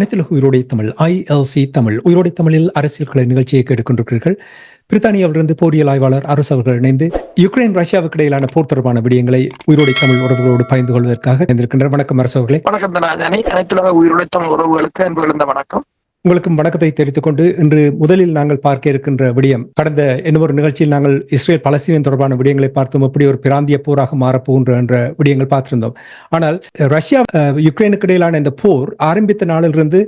அனைத்துலக உயிரோடை தமிழ் ஐஎல்சி தமிழ் உயிரோடை தமிழில் அரசியல் கலை நிகழ்ச்சியை கேட்டுக்கொண்டிருக்கிறீர்கள். பிரித்தானியாவிலிருந்து போரியல் ஆய்வாளர் அரசு அவர்கள் இணைந்து யுக்ரைன் ரஷ்யாவுக்கு இடையிலான போர் தொடர்பான விடயங்களை உயிரோடை தமிழ் உறவுகளோடு பகிர்ந்து கொள்வதற்காக இருந்திருக்கின்ற வணக்கம் அரசு அவர்களே. வணக்கம் அனைத்துலக உயிரோடை தமிழ் உறவுகளுக்கு அன்பு வணக்கம். உங்களுக்கும் வணக்கத்தை தெரிவித்துக் கொண்டு இன்று முதலில் நாங்கள் பார்க்க இருக்கின்ற விடயம் கடந்த இன்னொரு நிகழ்ச்சியில் நாங்கள் இஸ்ரேல் பலஸ்தீனம் தொடர்பான விடயங்களை பார்த்தோம். எப்படி ஒரு பிராந்திய போராக மாறப்போகின்ற என்ற விடயங்கள் பார்த்திருந்தோம். ஆனால் ரஷ்யா யுக்ரைனுக்கு இடையிலான இந்த போர் ஆரம்பித்த நாளிலிருந்து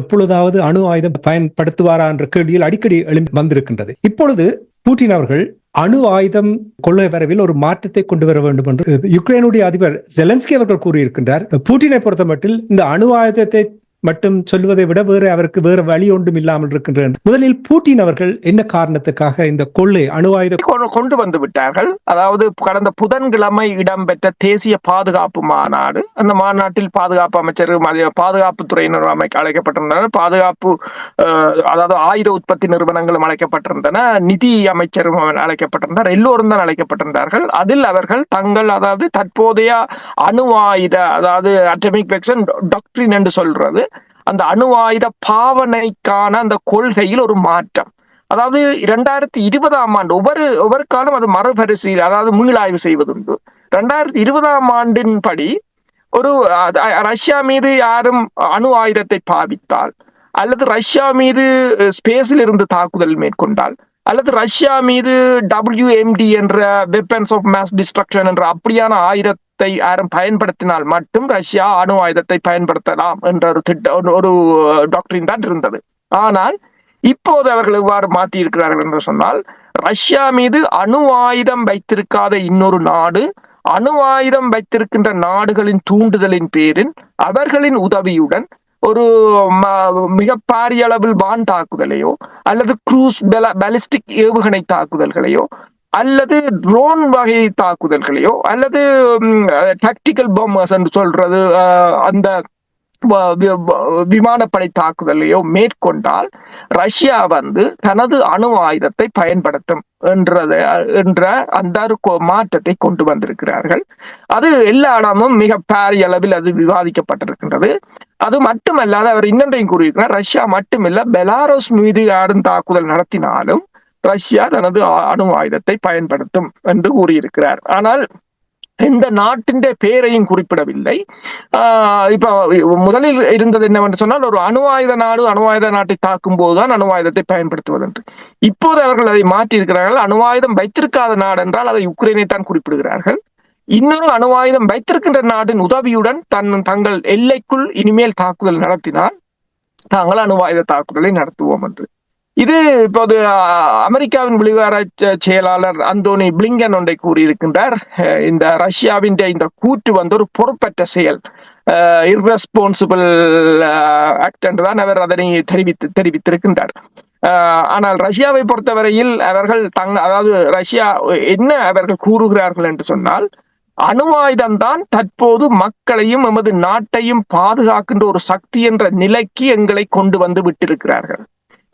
எப்பொழுதாவது அணு ஆயுதம் பயன்படுத்துவாரா என்ற கேள்வியில் அடிக்கடி எழும்பி வந்திருக்கின்றது. இப்பொழுது பூட்டின் அவர்கள் அணு ஆயுதம் கொள்ளை வரவில் ஒரு மாற்றத்தை கொண்டு வர வேண்டும் என்று யுக்ரைனுடைய அதிபர் ஜெலன்ஸ்கி அவர்கள் கூறியிருக்கின்றார். பூட்டினை பொறுத்தமட்டில் இந்த அணு ஆயுதத்தை மட்டும் சொல்வதை விட வேறு அவருக்கு வேறு வழி ஒன்றும் இல்லாமல் இருக்கின்றன. முதலில் பூட்டின் அவர்கள் என்ன காரணத்துக்காக இந்த கொள்ளை அணு ஆயுத கொண்டு- வந்து விட்டார்கள். அதாவது கடந்த புதன்கிழமை இடம்பெற்ற தேசிய பாதுகாப்பு மாநாடு. அந்த மாநாட்டில் பாதுகாப்பு அமைச்சர் மதிய- பாதுகாப்பு துறையினர் அமைக்க அழைக்கப்பட்டிருந்தனர். பாதுகாப்பு அதாவது ஆயுத உற்பத்தி நிறுவனங்களும் அழைக்கப்பட்டிருந்தன. நிதி அமைச்சரும் அவன் அழைக்கப்பட்டிருந்தார். எல்லோரும் தான் அழைக்கப்பட்டிருந்தார்கள். அதில் அவர்கள் தங்கள் அதாவது தற்போதைய அணு ஆயுத அதாவது அட்டமிக் வெக்ஷன் டாக்டரின் என்று சொல்றது அந்த அணுவாயுத பாவனைக்கான அந்த கொள்கையில் ஒரு மாற்றம். அதாவது இரண்டாயிரத்தி இருபதாம் ஆண்டு ஒவ்வொரு ஒவ்வொரு காலம் அது மறுபரிசீல் அதாவது மீளாய்வு செய்வதுண்டு. இரண்டாயிரத்தி இருபதாம் ஆண்டின் படி ஒரு ரஷ்யா மீது யாரும் அணு ஆயுதத்தை பாவித்தால் அல்லது ரஷ்யா மீது ஸ்பேஸில் இருந்து தாக்குதல் மேற்கொண்டால் அல்லது ரஷ்யா மீது டபிள்யூஎம்டி என்ற வெப்பன்ஸ் ஆஃப் மேஸ் டிஸ்ட்ரக்ஷன் என்ற அப்படியான ஆயுதத்தை யாரும் பயன்படுத்தினால் மட்டும் ரஷ்யா அணு ஆயுதத்தை பயன்படுத்தலாம் என்ற ஒரு திட்ட ஒரு- டாக்டரின் தான் இருந்தது. ஆனால் இப்போது அவர்கள் இவ்வாறு மாற்றி இருக்கிறார்கள் என்று சொன்னால் ரஷ்யா மீது அணு ஆயுதம் வைத்திருக்காத இன்னொரு நாடு அணு ஆயுதம் வைத்திருக்கின்ற நாடுகளின் தூண்டுதலின் பேரில் அவர்களின் உதவியுடன் ஒரு ம- மிக பாரிய அளவில் வான் தாக்குதலையோ அல்லது குரூஸ் பாலிஸ்டிக் ஏவுகணை தாக்குதல்களையோ அல்லது ட்ரோன் வகை தாக்குதல்களையோ அல்லது டாக்டிக்கல் பம்மர்ஸ் என்று சொல்றது அந்த விமானப்படை தாக்குதலையோ மேற்கொண்டால் ரஷ்யா வந்து தனது அணு ஆயுதத்தை பயன்படுத்தும் என்றது என்ற அந்த மாற்றத்தை கொண்டு வந்திருக்கிறார்கள். அது எல்லா இடமும் மிக பாரிய அளவில் அது விவாதிக்கப்பட்டிருக்கின்றது. அது மட்டுமல்லாத அவர் இன்னொன்றையும் கூறியிருக்கிறார் ரஷ்யா மட்டுமில்ல பெலாரஸ் மீது யாரும் தாக்குதல் நடத்தினாலும் ரஷ்யா தனது அணு ஆயுதத்தை பயன்படுத்தும் என்று கூறியிருக்கிறார். ஆனால் எந்த நாட்டின் பெயரையும் குறிப்பிடவில்லை. ஆஹ் இப்ப முதலில் இருந்தது என்னவென்று சொன்னால் ஒரு அணு ஆயுத நாடு அணு ஆயுத நாட்டை தாக்கும் போதுதான் அணு ஆயுதத்தை பயன்படுத்துவது என்று இப்போது அவர்கள் அதை மாற்றி இருக்கிறார்கள் அணு ஆயுதம் வைத்திருக்காத நாடு என்றால் அதை உக்ரைனை தான் குறிப்பிடுகிறார்கள். இன்னொரு அணு ஆயுதம் வைத்திருக்கின்ற நாட்டின் உதவியுடன் தன் தங்கள் எல்லைக்குள் இனிமேல் தாக்குதல் நடத்தினால் தாங்கள் அணு ஆயுத தாக்குதலை நடத்துவோம் என்று. இது இப்போது அமெரிக்காவின் வெளிவார செயலாளர் அந்தோனி பிளிங்கன் ஒன்றை கூறியிருக்கின்றார். இந்த ரஷ்யாவின் இந்த கூற்று வந்து ஒரு பொறுப்பற்ற செயல். இர்ரெஸ்பான்சிபிள் ஆக்ட் என்றுதான் அவர் அதனை தெரிவித்து தெரிவித்திருக்கின்றார். ஆனால் ரஷ்யாவை பொறுத்தவரையில் அவர்கள் தங் அதாவது ரஷ்யா என்ன அவர்கள் கூறுகிறார்கள் என்று சொன்னால் அணு ஆயுதம்தான் தற்போது மக்களையும் எமது நாட்டையும் பாதுகாக்கின்ற ஒரு சக்தி என்ற நிலைக்கு எங்களை கொண்டு வந்து விட்டிருக்கிறார்கள்.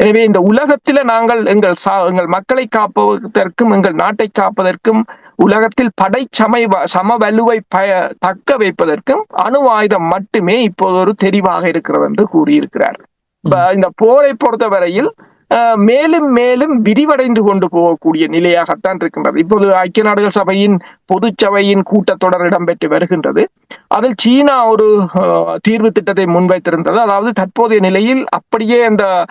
எனவே இந்த உலகத்தில நாங்கள் எங்கள் சா- எங்கள் மக்களை காப்பதற்கும் எங்கள் நாட்டை காப்பதற்கும் உலகத்தில் படை சமை சம வலுவை பய தக்க வைப்பதற்கும் அணு ஆயுதம் மட்டுமே இப்போது ஒரு தெரிவாக இருக்கிறது என்று கூறியிருக்கிறார். இந்த போரை பொறுத்தவரையில் மேலும் மேலும் விரிவடைந்து கொண்டு போகக்கூடிய நிலையாகத்தான் இருக்கின்றது. இப்போது ஐக்கிய நாடுகள் சபையின் பொதுச்சபையின் கூட்டத்தொடர் இடம்பெற்று வருகின்றது. அதில் சீனா ஒரு தீர்வு திட்டத்தை முன்வைத்திருந்தது. அதாவது தற்போதைய நிலையில் அப்படியே அந்த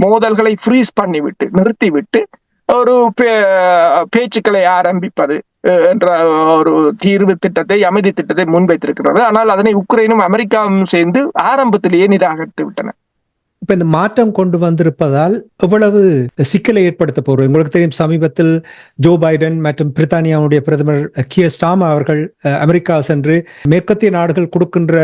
மோதல்களை ஃப்ரீஸ் பண்ணிவிட்டு நிறுத்திவிட்டு ஒரு பே- பேச்சுக்களை ஆரம்பிப்பது என்ற ஒரு தீர்வு திட்டத்தை அமைதி திட்டத்தை முன்வைத்திருக்கிறது. ஆனால் அதனை உக்ரைனும் அமெரிக்காவும் சேர்ந்து ஆரம்பத்திலேயே நிராகரித்து விட்டன. இப்ப இந்த மாற்றம் கொண்டு வந்திருப்பதால் எவ்வளவு சிக்கலை ஏற்படுத்த போறோம்? உங்களுக்கு தெரியும் சமீபத்தில் ஜோ பைடன் மற்றும் பிரித்தானியாவுடைய பிரதமர் கியர் ஸ்டாம் அவர்கள் அமெரிக்கா சென்று மேற்கத்திய நாடுகள் கொடுக்கின்ற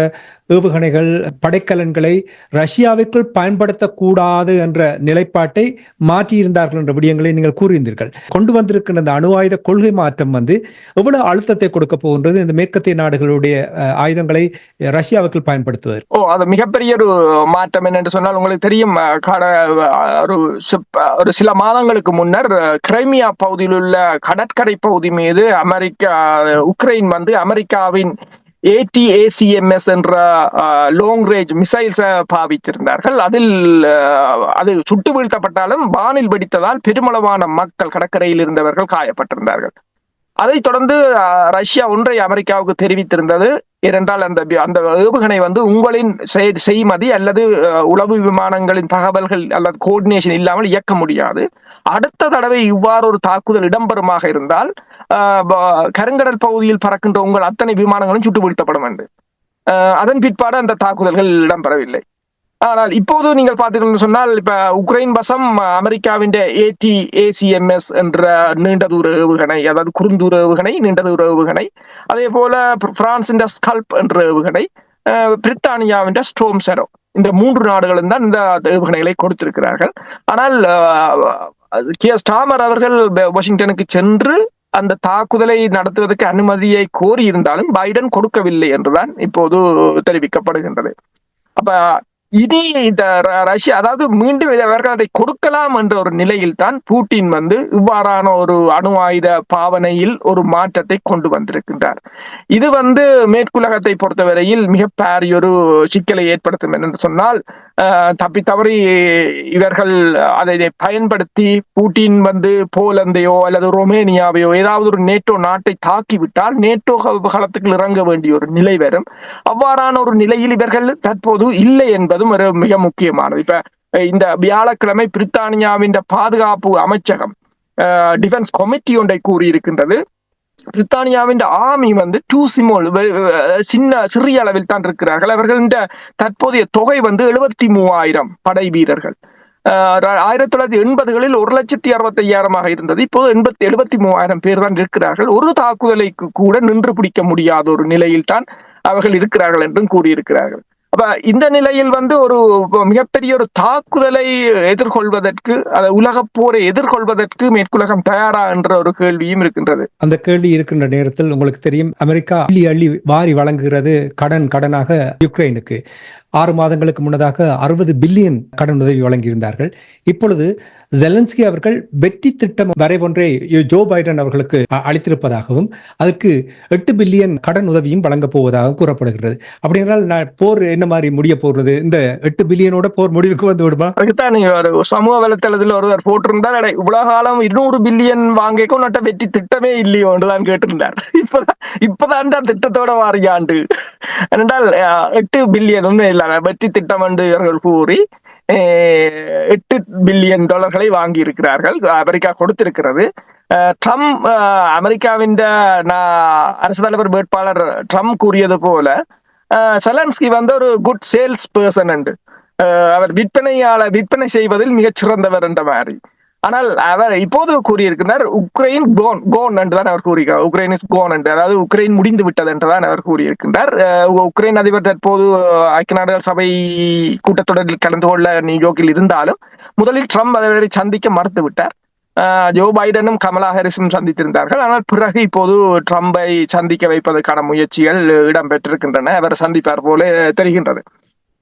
ஏவுகணைகள் படைக்கலன்களை ரஷ்யாவுக்குள் பயன்படுத்தக்கூடாது என்ற நிலைப்பாட்டை மாற்றியிருந்தார்கள் என்ற விடயங்களை நீங்கள் கூறியிருந்தீர்கள். கொண்டு வந்திருக்கின்ற இந்த அணு ஆயுத கொள்கை மாற்றம் வந்து எவ்வளவு அழுத்தத்தை கொடுக்க போகின்றது? இந்த மேற்கத்திய நாடுகளுடைய ஆயுதங்களை ரஷ்யாவுக்குள் பயன்படுத்துவது ஓ அது மிகப்பெரிய ஒரு மாற்றம் என்னென்று சொன்னால் உங்களுக்கு தெரியும் ஒரு ஒரு சில மாதங்களுக்கு முன்னர் கிரைமியா பகுதியில் உள்ள கடற்கரை பகுதி மீது அமெரிக்கா உக்ரைன் வந்து அமெரிக்காவின் ஏடிஏசிஎம்எஸ் என்ற லாங் ரேஞ்ச் மிசைல்ஸ் பாவித்திருந்தார்கள். அதில் அஹ், அது சுட்டு வீழ்த்தப்பட்டாலும் வானில் வெடித்ததால் பெருமளவான மக்கள் கடற்கரையில் இருந்தவர்கள் காயப்பட்டிருந்தார்கள். அதைத் தொடர்ந்து அஹ், ரஷ்யா ஒன்றை அமெரிக்காவுக்கு தெரிவித்திருந்தது. ஏனென்றால் அந்த அந்த ஏவுகணை வந்து உங்களின் செய்- செய்மதி அல்லது அஹ், உளவு விமானங்களின் தகவல்கள் அல்லது கோஆர்டினேஷன் இல்லாமல் இயக்க முடியாது. அடுத்த தடவை இவ்வாறு ஒரு தாக்குதல் இடம்பெறுமாக இருந்தால் கருங்கடல் பகுதியில் பறக்கின்ற உங்கள் அத்தனை விமானங்களும் சுட்டு வீழ்த்தப்படும் என்று அதன் பிற்பாடு அந்த தாக்குதல்கள் இடம்பெறவில்லை. ஆனால் இப்போது நீங்கள் பார்த்தீங்கன்னு சொன்னால் இப்ப உக்ரைன் வசம் அமெரிக்காவின் ஏடி ஏசிஎம்எஸ் என்ற நீண்ட தூர ஏவுகணை அதாவது குறுந்தூர ஏவுகணை நீண்ட தூர ஏவுகணை அதே போல பிரான்சின் ஸ்கல்ப் என்ற ஏவுகணை பிரித்தானியாவின் ஸ்டோம் செரோ இந்த மூன்று நாடுகளும் தான் இந்த ஏவுகணைகளை கொடுத்திருக்கிறார்கள். ஆனால் கே. ஸ்டாமர் அவர்கள் வாஷிங்டனுக்கு சென்று அந்த தாக்குதலை நடத்துவதற்கு அனுமதியை கோரியிருந்தாலும் பைடன் கொடுக்கவில்லை என்றுதான் இப்போது தெரிவிக்கப்படுகின்றது. அப்ப இனி இந்த ர- ரஷ்யா அதாவது மீண்டும் இவர்கள் அதை கொடுக்கலாம் என்ற ஒரு நிலையில் தான் பூட்டின் வந்து இவ்வாறான ஒரு அணு ஆயுத பாவனையில் ஒரு மாற்றத்தை கொண்டு வந்திருக்கின்றார். இது வந்து மேற்குலகத்தை பொறுத்தவரையில் மிக ஒரு சிக்கலை ஏற்படுத்தும் என்று சொன்னால் தப்பி தவறி இவர்கள் அதை பயன்படுத்தி பூட்டின் வந்து போலந்தையோ அல்லது ரொமேனியாவையோ ஏதாவது ஒரு நேட்டோ நாட்டை தாக்கிவிட்டால் நேட்டோ களத்துக்கு இறங்க வேண்டிய ஒரு நிலை வரும். அவ்வாறான ஒரு நிலையில் இவர்கள் தற்போது இல்லை என்பது அதுவும் ஒரு மிக முக்கியமானது. இப்ப இந்த வியாழக்கிழமை பிரித்தானியாவின் பாதுகாப்பு அமைச்சகம் டிஃபென்ஸ் கமிட்டி ஒன்றை கூறியிருக்கின்றது. பிரித்தானியாவின் ஆர்மி வந்து டூ சிமோல் சின்ன சிறிய அளவில் தான் இருக்கிறார்கள். அவர்களின் தற்போதைய தொகை வந்து எழுபத்தி மூவாயிரம் படை வீரர்கள். ஆயிரத்தி தொள்ளாயிரத்தி எண்பதுகளில் ஒரு லட்சத்தி அறுபத்தி ஐயாயிரமாக இருந்தது. இப்போது எண்பத்தி எழுபத்தி மூவாயிரம் பேர் தான் இருக்கிறார்கள். ஒரு தாக்குதலைக்கு கூட நின்று பிடிக்க முடியாத ஒரு நிலையில் தான் அவர்கள் இருக்கிறார்கள் என்றும் கூறியிருக்கிறார்கள். அப்ப இந்த நிலையில் வந்து ஒரு மிகப்பெரிய ஒரு தாக்குதலை எதிர்கொள்வதற்கு உலக போரை எதிர்கொள்வதற்கு மேற்குலகம் தயாரா என்ற ஒரு கேள்வியும் இருக்கின்றது. அந்த கேள்வி இருக்கின்ற நேரத்தில் உங்களுக்கு தெரியும் அமெரிக்கா அள்ளி அள்ளி வாரி வழங்குகிறது கடன் கடனாக யுக்ரைனுக்கு. ஆறு மாதங்களுக்கு முன்னதாக அறுபது பில்லியன் கடன் உதவி வழங்கியிருந்தார்கள். இப்பொழுது ஜெலன்ஸ்கி அவர்கள் வெற்றி திட்டம் வரைவொன்றை ஜோ பைடன் அவர்களுக்கு அளித்திருப்பதாகவும் அதற்கு எட்டு பில்லியன் கடன் உதவியும் வழங்கப் போவதாக கூறப்படுகிறது. அப்படி என்றால் நான் போர் என்ன மாதிரி முடிய போகிறது? இந்த எட்டு பில்லியனோட போர் முடிவுக்கு வந்து விடுமா? அதுதான் நீங்க ஒரு சமூக வலைத்தளத்தில் ஒருவர் போட்டிருந்தார். இவ்வளவு காலம் இருநூறு பில்லியன் வாங்கிக்கும் நட்ட வெற்றி திட்டமே இல்லையோ என்றுதான் கேட்டிருந்தார். இப்பதான் இப்பதான் திட்டத்தோட வாரியாண்டு என்றால் எட்டு பில்லியன் ஒன்றும் வெற்றி திட்டம் என்று இவர்கள் கூறி எட்டு பில்லியன் டாலர்களை வாங்கி இருக்கிறார்கள் அமெரிக்கா கொடுத்திருக்கிறது. ட்ரம்ப் அமெரிக்காவின் அரசு தலைவர் வேட்பாளர் ட்ரம்ப் கூறியது போல செலன்ஸ்கி வந்து ஒரு குட் சேல்ஸ் பர்சன் என்று அவர் விற்பனையாளர் விற்பனை செய்வதில் மிகச் சிறந்தவர் என்ற மாதிரி. ஆனால் அவர் இப்போது கூறியிருக்கிறார் உக்ரைன் கோன் கோன் என்றுதான் அவர் கூறியிருக்கார் உக்ரைன் இஸ் கோன் என்று அதாவது உக்ரைன் முடிந்து விட்டது என்றுதான் அவர் கூறியிருக்கின்றார் உக்ரைன் அதிபர் தற்போது ஐக்கிய நாடுகள் சபை கூட்டத்தொடரில் கலந்து கொள்ள நியூயோர்க்கில் இருந்தாலும் முதலில் ட்ரம்ப் அதை சந்திக்க மறுத்து விட்டார். ஜோ பைடனும் கமலா ஹாரிஸும் சந்தித்திருந்தார்கள். ஆனால் பிறகு இப்போது ட்ரம்பை சந்திக்க வைப்பதற்கான முயற்சிகள் இடம்பெற்றிருக்கின்றன அவர் சந்திப்பார் போல தெரிகின்றது.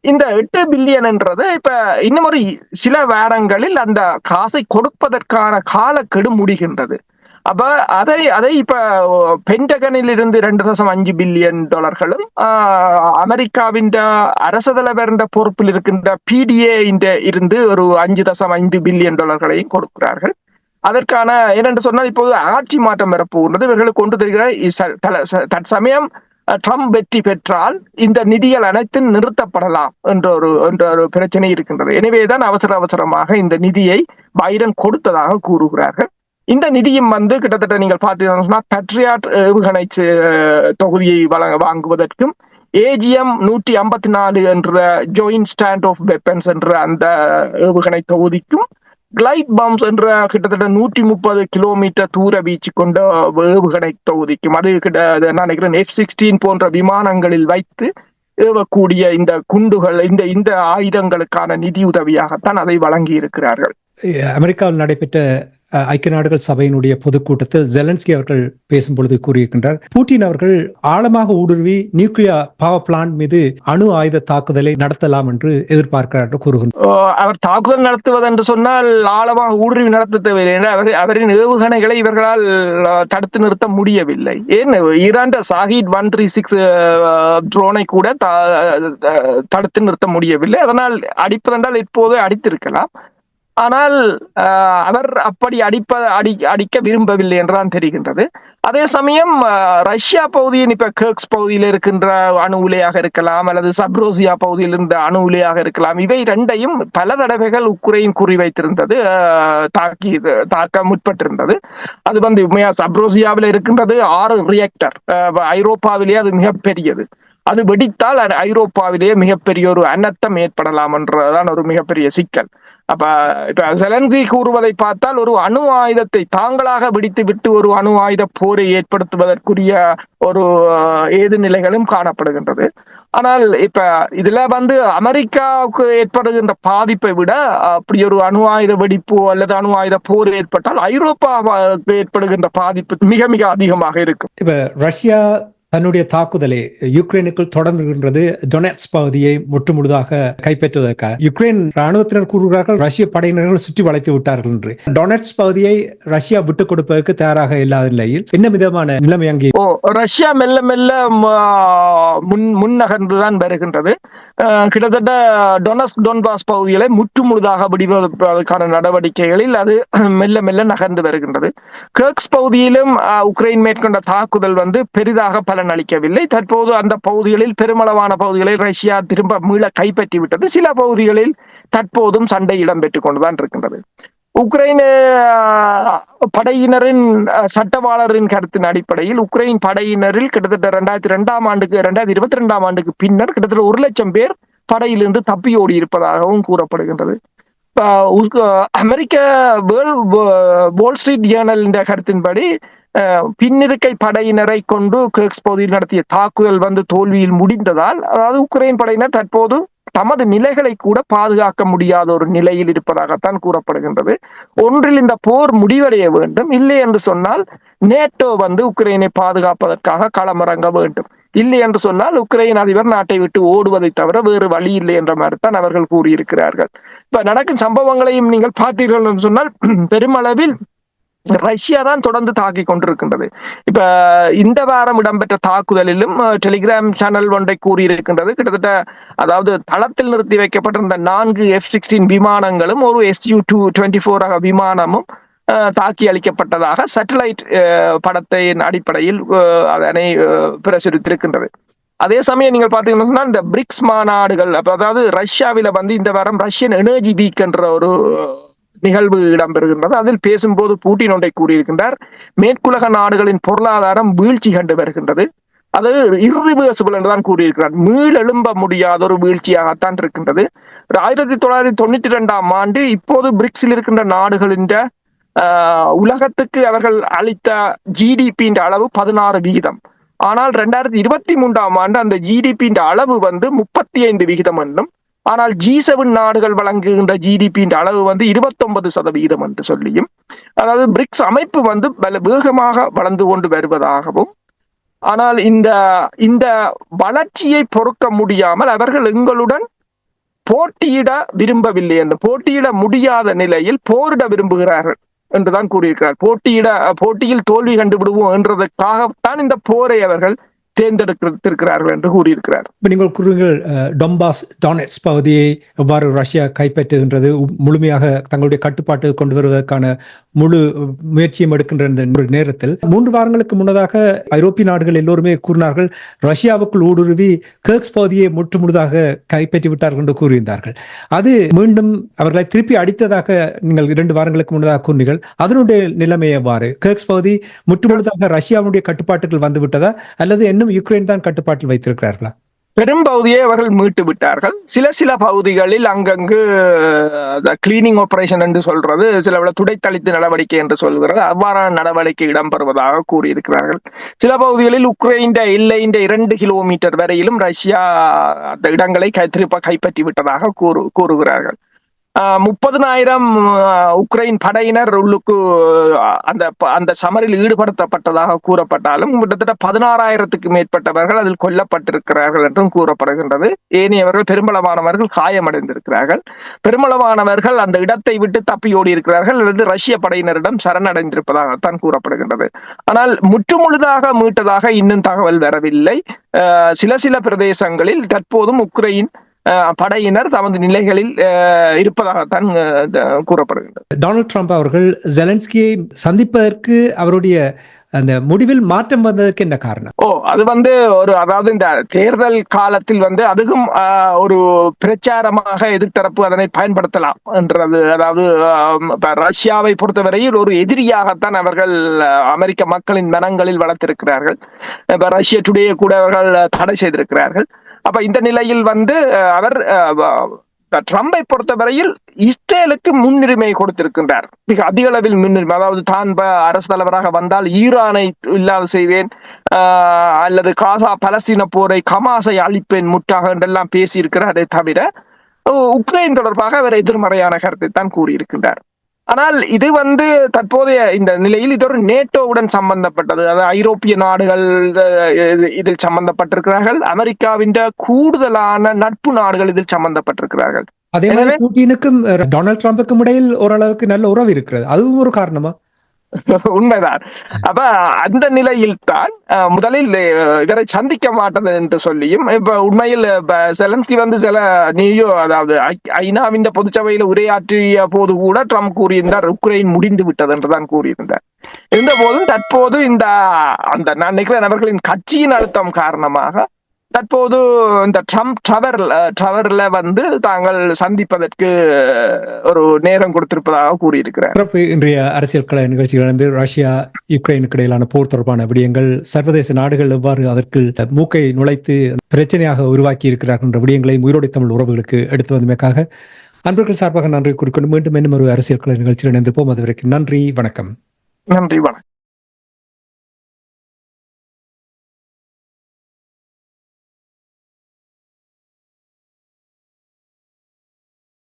இந்த எட்டு பில்லியன் என்றது இப்ப இன்னும் ஒரு சில வாரங்களில் அந்த காசை கொடுப்பதற்கான காலக்கெடு முடிகின்றது. அப்ப அதை அதை இப்ப பென்டகனில் இருந்து ரெண்டு தசம் அஞ்சு பில்லியன் டாலர்களும் ஆஹ், அமெரிக்காவின் அரச தலைவர் பொறுப்பில் இருக்கின்ற பிடிஏ இருந்து ஒரு அஞ்சு தசம் ஐந்து பில்லியன் டாலர்களையும் கொடுக்கிறார்கள். அதற்கான என்னென்று சொன்னால் இப்போது ஆட்சி மாற்றம் வரப்போகின்றது. இவர்களுக்கு கொண்டு தருகிற தல- தற்சமயம் ட்ரம்ப் வெற்றி பெற்றால் இந்த நிதிகள் அனைத்தும் நிறுத்தப்படலாம் என்ற ஒரு என்ற ஒரு பிரச்சனை இருக்கின்றது. எனவேதான் அவசர அவசரமாக இந்த நிதியை பைடன் கொடுத்ததாக கூறுகிறார்கள். இந்த நிதியும் வந்து கிட்டத்தட்ட நீங்கள் பார்த்தீங்கன்னா பட்ரியாட் ஏவுகணை தொகுதியை வழங்க வாங்குவதற்கும் ஏஜிஎம் நூற்றி ஐம்பத்தி நாலு என்ற ஜோயின் ஸ்டாண்ட் ஆஃப் வெப்பன்ஸ் என்ற அந்த ஏவுகணை தொகுதிக்கும் கிளைட் பாம்ஸ் என்ற கிட்டத்தட்ட நூற்றி முப்பது கிலோமீட்டர் தூர வீச்சு கொண்ட ஏவுகணை தொகுதிக்கும் அது கிட்ட நான் நினைக்கிறேன் எஃப் சிக்ஸ்டீன் போன்ற விமானங்களில் வைத்து ஏவக்கூடிய இந்த குண்டுகள் இந்த இந்த ஆயுதங்களுக்கான நிதி உதவியாகத்தான் அதை வழங்கி இருக்கிறார்கள் அமெரிக்காவில் நடைபெற்ற ஐக்கிய நாடுகள் சபையினுடைய பொதுக்கூட்டத்தில் ஜெலன்ஸ்கி அவர்கள் பேசும் பொழுது கூறியிருக்கின்றார் பூட்டின் அவர்கள் ஆழமாக ஊடுருவி நியூக்ளியர் பவர் பிளான்ட் மீது அணு ஆயுத தாக்குதலை நடத்தலாம் என்று எதிர்பார்க்கிறார் என்று கூறுகின்றார் அவர் தாக்குதல் நடத்துவது என்று சொன்னால் ஆழமாக ஊடுருவி நடத்த தேவையில்லை என்று அவர் அவரின் ஏவுகணைகளை இவர்களால் தடுத்து நிறுத்த முடியவில்லை. ஏன் Iran Shahed one three six ட்ரோனை கூட தடுத்து நிறுத்த முடியவில்லை. அதனால் அடிப்பதென்றால் இப்போது அடித்திருக்கலாம். ஆனால் ஆஹ், அவர் அப்படி அடிப்ப அடி அடிக்க விரும்பவில்லை என்றுதான் தெரிகின்றது. அதே சமயம் ரஷ்யா பகுதியின் இப்ப கேர்க்ஸ் பகுதியில் இருக்கின்ற அணு உலையாக இருக்கலாம் அல்லது சப்ரோசியா பகுதியில் இருந்த அணு உலையாக இருக்கலாம். இவை ரெண்டையும் பல தடவைகள் உக்ரைன் குறிவைத்திருந்தது ஆஹ், தாக்கி தாக்க முற்பட்டிருந்தது. அது வந்து உண்மையா சப்ரோசியாவில் இருக்கின்றது ஆறு ரியாக்டர் ஐரோப்பாவிலேயே அது மிகப்பெரியது. அது வெடித்தால் அது ஐரோப்பாவிலேயே மிகப்பெரிய ஒரு அனர்த்தம் ஏற்படலாம் என்றதான் ஒரு மிகப்பெரிய சிக்கல். அப்ப இப்ப செலன்சி கூறுவதை பார்த்தால் ஒரு அணு ஆயுதத்தை தாங்களாக வெடித்து விட்டு ஒரு அணு ஆயுத போரை ஏற்படுத்துவதற்குரிய ஒரு ஏது நிலைகளும் காணப்படுகின்றது. ஆனால் இப்ப இதுல வந்து அமெரிக்காவுக்கு ஏற்படுகின்ற பாதிப்பை விட அப்படி ஒரு அணு ஆயுத வெடிப்பு அல்லது அணு ஆயுத போர் ஏற்பட்டால் ஐரோப்பாவுக்கு ஏற்படுகின்ற பாதிப்பு மிக மிக அதிகமாக இருக்கும். இப்ப ரஷ்யா தன்னுடைய தாக்குதலை யுக்ரைனுக்குள் தொடர்ந்துகின்றது டொனட்ஸ் பகுதியை முற்றுமுழுதாக கைப்பற்றுவதற்காக யுக்ரைன் ராணுவத்தினர் கூறுகிறார்கள் ரஷ்ய படையினர்கள் சுற்றி வளைத்து விட்டார்கள் என்று. டொனட்ஸ் பகுதியை ரஷ்யா விட்டுக் கொடுப்பதற்கு தயாராக இல்லாத நிலையில் என்ன விதமான நிலைமை அங்கே? ரஷ்யா மெல்ல மெல்ல முன் முன்னகர்ந்துதான் வருகின்றது. கிட்டத்தட்ட டொனஸ் டொன்பாஸ் பகுதிகளை முற்றுமுழுதாக விடுவதற்கான நடவடிக்கைகளில் அது மெல்ல மெல்ல நகர்ந்து வருகின்றது. கர்க்ஸ் பகுதியிலும் உக்ரைன் மேற்கொண்ட தாக்குதல் வந்து பெரிதாக பல அளிக்கவில்லை. தற்போது அந்த பகுதிகளில் பெருமளவான பகுதிகளில் ரஷ்யா திரும்ப மீள கைப்பற்றி விட்டது. சில பகுதிகளில் தற்போதும் சண்டை இடம்பெற்றுக் கொண்டுதான் இருக்கின்றது. உக்ரைன் படையினரின் சட்டவாளரின் கருத்தின் அடிப்படையில் உக்ரைன் படையினரில் கிட்டத்தட்ட ரெண்டாயிரத்தி ரெண்டாம் ஆண்டுக்கு ரெண்டாயிரத்தி இருபத்தி ரெண்டாம் ஆண்டுக்கு பின்னர் கிட்டத்தட்ட ஒரு லட்சம் பேர் படையிலிருந்து தப்பி ஓடி இருப்பதாகவும் கூறப்படுகின்றது. அமெரிக்க வேர்ல் வால் ஸ்ட்ரீட் ஜேர்னலின் கருத்தின்படி பின்னிருக்கை படையினரை கொண்டு கேக்ஸ் பகுதியில் நடத்திய தாக்குதல் வந்து தோல்வியில் முடிந்ததால் அதாவது உக்ரைன் படையினர் தற்போது தமது நிலைகளை கூட பாதுகாக்க முடியாத ஒரு நிலையில் இருப்பதாகத்தான் கூறப்படுகின்றது. ஒன்றில் இந்த போர் முடிவடைய வேண்டும். இல்லை என்று சொன்னால் நேட்டோ வந்து உக்ரைனை பாதுகாப்பதற்காக களமிறங்க வேண்டும். இல்லை என்று சொன்னால் உக்ரைன் அதிபர் நாட்டை விட்டு ஓடுவதை தவிர வேறு வழி இல்லை என்ற மாதிரி தான் அவர்கள் கூறியிருக்கிறார்கள். இப்ப நடக்கும் சம்பவங்களையும் நீங்கள் பார்த்தீர்கள் என்று சொன்னால் பெருமளவில் ரஷ்யா தான் தொடர்ந்து தாக்கி கொண்டிருக்கின்றது. இப்ப இந்த வாரம் இடம்பெற்ற தாக்குதலிலும் டெலிகிராம் சேனல் ஒன்றை கூறியிருக்கின்றது. கிட்டத்தட்ட அதாவது தளத்தில் நிறுத்தி வைக்கப்பட்டிருந்த நான்கு எஃப் சிக்ஸ்டீன் விமானங்களும் ஒரு எஸ்யூ டூ டுவெண்ட்டி ஃபோர் விமானமும் தாக்கி அளிக்கப்பட்டதாக சேட்டலைட் படத்தின் அடிப்படையில் அதனை பிரசுரித்திருக்கின்றது. அதே சமயம் நீங்கள் பார்த்தீங்கன்னா இந்த பிரிக்ஸ் மாநாடுகள் அதாவது ரஷ்யாவில வந்து இந்த வாரம் ரஷ்யன் எனர்ஜி வீக் என்ற ஒரு நிகழ்வு இடம்பெறுகின்றது. அதில் பேசும்போது பூட்டின் ஒன்றை கூறியிருக்கின்றார். மேற்குலக நாடுகளின் பொருளாதாரம் வீழ்ச்சி கண்டு வருகின்றது. அது இர்ரிவர்சிபிள் என்றுதான் கூறியிருக்கிறார். மீளெழும்ப முடியாத ஒரு வீழ்ச்சியாகத்தான் இருக்கின்றது. ஆயிரத்தி தொள்ளாயிரத்தி தொண்ணூற்றி ரெண்டாம் ஆண்டு இப்போது பிரிக்ஸில் இருக்கின்ற நாடுகளின் உலகத்துக்கு அவர்கள் அளித்த ஜிடிபியின் அளவு பதினாறு விகிதம். ஆனால் ரெண்டாயிரத்தி இருபத்தி மூன்றாம் ஆண்டு அந்த ஜிடிபியின் அளவு வந்து முப்பத்தி ஐந்து விகிதம் என்றும் ஆனால் ஜி செவன் நாடுகள் வழங்குகின்ற ஜிடிபியின் அளவு வந்து இருபத்தொன்பது சதவீதம் என்று சொல்லியும் அதாவது பிரிக்ஸ் அமைப்பு வந்து பல வேகமாக வளர்ந்து கொண்டு வருவதாகவும் ஆனால் இந்த இந்த வளர்ச்சியை பொறுக்க முடியாமல் அவர்கள் எங்களுடன் போட்டியிட விரும்பவில்லை என்று போட்டியிட முடியாத நிலையில் போரிட விரும்புகிறார்கள். என்றுதான் கூறியிருக்கிறார். போட்டியிட போட்டியில் தோல்வி கண்டுபிடுவோம் என்றதற்காகத்தான் இந்த போரை அவர்கள் தேர்ந்தெடுத்திருக்கிறார்கள் என்று கூறியிருக்கிறார். இப்ப நீங்கள் கூறுங்கள் டொம்பாஸ் டானெட்ஸ் பகுதியை எவ்வாறு ரஷ்யா கைப்பற்றுகின்றது முழுமையாக தங்களுடைய கட்டுப்பாட்டு கொண்டு வருவதற்கான முழு முயற்சியும் எடுக்கின்ற நேரத்தில். மூன்று வாரங்களுக்கு முன்னதாக ஐரோப்பிய நாடுகள் எல்லோருமே கூறினார்கள் ரஷ்யாவுக்குள் ஊடுருவி கேர்க்ஸ் பகுதியை முற்று முழுதாக கைப்பற்றி விட்டார்கள் என்று கூறியிருந்தார்கள். அது மீண்டும் அவர்களை திருப்பி அடித்ததாக நீங்கள் இரண்டு வாரங்களுக்கு முன்னதாக கூறினீர்கள். அதனுடைய நிலைமை எவ்வாறு? கேர்க்ஸ் பகுதி முற்று முழுதாக ரஷ்யாவுடைய கட்டுப்பாட்டுகள் வந்துவிட்டதா அல்லது என்ன இன்னும் யுக்ரைன் தான் கட்டுப்பாட்டில் வைத்திருக்கிறார்களா? பெரும்பகுதியை அவர்கள் மீட்டு விட்டார்கள். சில சில பகுதிகளில் அங்கங்கு கிளீனிங் ஆபரேஷன் என்று சொல்றது சில விட துடைத்தளித்து நடவடிக்கை என்று சொல்கிறது. அவ்வாறான நடவடிக்கை இடம்பெறுவதாக கூறியிருக்கிறார்கள். சில பகுதிகளில் உக்ரைன் எல்லையின் இரண்டு கிலோமீட்டர் வரையிலும் ரஷ்யா அந்த இடங்களை கைத்திருப்ப கைப்பற்றி விட்டதாக கூறு கூறுகிறார்கள். முப்பதுனாயிரம் உக்ரைன் படையினர் உள்ளுக்கு அந்த அந்த சமரில் ஈடுபடுத்தப்பட்டதாக கூறப்பட்டாலும் கிட்டத்தட்ட பதினாறாயிரத்துக்கு மேற்பட்டவர்கள் அதில் கொல்லப்பட்டிருக்கிறார்கள் என்றும் கூறப்படுகின்றது. ஏனையவர்கள் பெரும்பளவானவர்கள் காயமடைந்திருக்கிறார்கள். பெரும்பளவானவர்கள் அந்த இடத்தை விட்டு தப்பியோடி இருக்கிறார்கள் அல்லது ரஷ்ய படையினரிடம் சரணடைந்திருப்பதாகத்தான் கூறப்படுகின்றது. ஆனால் முற்றுமுழுதாக மீட்டதாக இன்னும் தகவல் வரவில்லை. சில சில பிரதேசங்களில் தற்போதும் உக்ரைன் படையினர் தமது நிலைகளில் இருப்பதாகத்தான் கூறப்படுகின்றது. டொனால்ட் ட்ரம்ப் அவர்கள் ஜெலன்ஸ்கியை சந்திப்பதற்கு அவருடைய அந்த முடிவில் மாற்றம் வந்ததற்கு என்ன காரணம்? ஓ அது வந்து ஒரு அதாவது இந்த தேர்தல் காலத்தில் வந்து அதுவும் ஒரு பிரச்சாரமாக எதிர்த்தரப்பு அதனை பயன்படுத்தலாம் என்றது. அதாவது ரஷ்யாவை பொறுத்தவரையில் ஒரு எதிரியாகத்தான் அவர்கள் அமெரிக்க மக்களின் மனங்களில் வளர்த்திருக்கிறார்கள். இப்ப ரஷ்ய டுடே கூட அவர்கள் தடை செய்திருக்கிறார்கள். அப்ப இந்த நிலையில் வந்து அவர் ட்ரம்பை பொறுத்தவரையில் இஸ்ரேலுக்கு முன்னுரிமை கொடுத்திருக்கின்றார். மிக அதிக அளவில் முன்னுரிமை. அதாவது தான் அரசு தலைவராக வந்தால் ஈரானை இல்லாத செய்வேன் அல்லது காசா பலஸ்தீன போரை கமாசை அழிப்பேன் முற்றாக என்றெல்லாம் பேசியிருக்கிறாரே தவிர உக்ரைன் தொடர்பாக அவர் எதிர்மறையான கருத்தை தான் கூறியிருக்கின்றார். ஆனால் இது வந்து தற்போதைய இந்த நிலையில் இது ஒரு நேட்டோவுடன் சம்பந்தப்பட்டது. அதாவது ஐரோப்பிய நாடுகள் இதில் சம்பந்தப்பட்டிருக்கிறார்கள். அமெரிக்காவின் கூடுதலான நட்பு நாடுகள் இதில் சம்பந்தப்பட்டிருக்கிறார்கள். அதே மாதிரி புட்டினுக்கும் டொனால்ட் ட்ரம்புக்கும் இடையில் ஓரளவுக்கு நல்ல உறவு இருக்கிறது. அதுவும் ஒரு காரணமா? உண்மைதான். அப்ப அந்த நிலையில் தான் முதலில் இவரை சந்திக்க மாட்டது என்று சொல்லியும் இப்ப உண்மையில் செலன்ஸ்கி வந்து சில நியூயோ அதாவது ஐ- ஐநாவின் பொதுச்சபையில உரையாற்றிய போது கூட ட்ரம்ப் கூறியிருந்தார் உக்ரைன் முடிந்து விட்டது என்றுதான் கூறியிருந்தார். இருந்த போதும் தற்போது இந்த அந்த நான் நினைக்கிறேன் நபர்களின் கட்சியின் அழுத்தம் காரணமாக தற்போது இந்த ட்ரம்ப் டவர் டவர்ல வந்து தாங்கள் சந்திப்பதற்கு ஒரு நேரம் கொடுத்திருப்பதாக கூறியிருக்கிறார். இன்றைய அரசியல் கலை நிகழ்ச்சிகள் வந்து ரஷ்யா யுக்ரைனுக்கு இடையிலான போர் தொடர்பான விடயங்கள் சர்வதேச நாடுகள் எவ்வாறு அதற்கு மூக்கை நுழைத்து பிரச்சனையாக உருவாக்கி இருக்கிறார்கள் என்ற விடயங்களை உயிரோடை தமிழ் உறவுகளுக்கு எடுத்து வந்தமைக்காக அன்பர்கள் சார்பாக நன்றி குறிக்கொண்டு மீண்டும் இன்னும் ஒரு அரசியல் கலை நிகழ்ச்சியில் இணைந்திருப்போம். அதுவரைக்கும் நன்றி வணக்கம். நன்றி வணக்கம்.